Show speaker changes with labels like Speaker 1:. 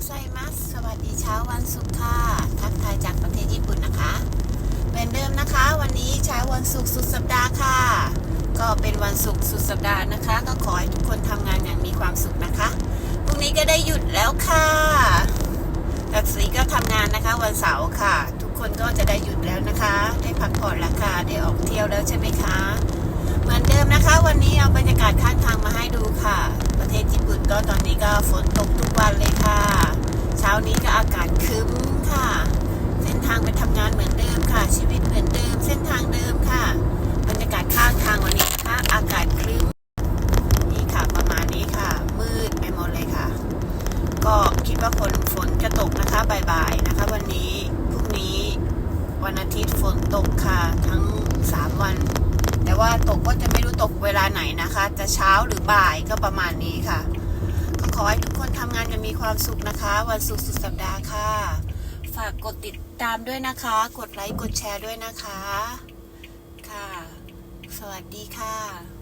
Speaker 1: กไซมัสสวัสดีเช้าวันศุกร์ค่ะ ทักทายจากประเทศญี่ปุ่นนะคะ เหมือนเดิมนะคะ วันนี้เช้าวันศุกร์สุดสัปดาห์ค่ะ ก็เป็นวันศุกร์สุดสัปดาห์นะคะ ก็ขอให้ทุกคนทำงานอย่างมีความสุขนะคะ พรุ่งนี้ก็ได้หยุดแล้วค่ะตักสีก็ทำงานนะคะวันเสาร์ค่ะ ทุกคนก็จะได้หยุดแล้วนะคะ ได้พักผ่อนแล้วค่ะ ได้ออกเที่ยวแล้วใช่ไหมคะ เหมือนเดิมนะคะ วันนี้เอาบรรยากาศข้างทางมาให้ดูค่ะ ประเทศญี่ปุ่นก็ตอนนี้ก็ฝนตกทุกวันเลยค่ะ เช้า นี้ก็อากาศคึ้มค่ะ เส้นทางไปทำงานเหมือนเดิมค่ะ ชีวิตเหมือนเดิม เส้นทางเดิมค่ะ บรรยากาศข้างทางวันนี้นะคะอากาศคึ้มนี่ค่ะประมาณนี้ค่ะ มืดไปหมดเลยค่ะ ก็คิดว่าฝนฝนจะตกนะคะบ่ายๆนะคะ วันนี้พรุ่งนี้วันอาทิตย์ฝนตกค่ะ ทั้งสามวัน แต่ว่าตกก็จะไม่รู้ตกเวลาไหนนะคะ จะเช้าหรือบ่ายก็ประมาณนี้ค่ะก็ขอให้ ทำงานกันมีความสุขนะคะ วันสุขสุดสัปดาห์ค่ะ ฝากกดติดตามด้วยนะคะ กดไลค์กดแชร์ด้วยนะคะ ค่ะ สวัสดีค่ะ